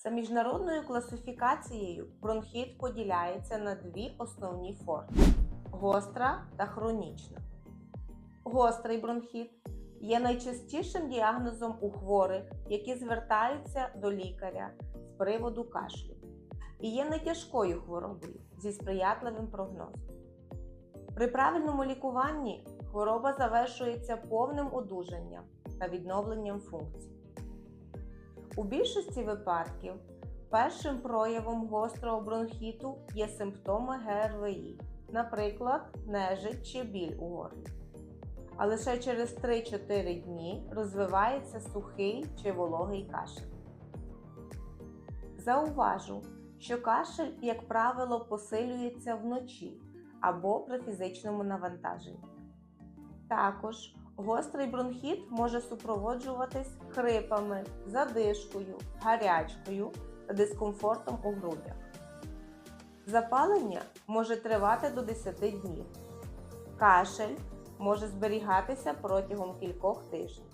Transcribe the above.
За міжнародною класифікацією бронхіт поділяється на дві основні форми гостра та хронічна. Гострий бронхіт є найчастішим діагнозом у хворих, які звертаються до лікаря з приводу кашлю, і є нетяжкою хворобою зі сприятливим прогнозом. При правильному лікуванні хвороба завершується повним одужанням та відновленням функцій. У більшості випадків першим проявом гострого бронхіту є симптоми ГРВІ, наприклад, нежить чи біль у горлі. А лише через 3-4 дні розвивається сухий чи вологий кашель. Зауважу, що кашель, як правило, посилюється вночі або при фізичному навантаженні. Також гострий бронхіт може супроводжуватись хрипами, задишкою, гарячкою та дискомфортом у грудях. Запалення може тривати до 10 днів. Кашель може зберігатися протягом кількох тижнів.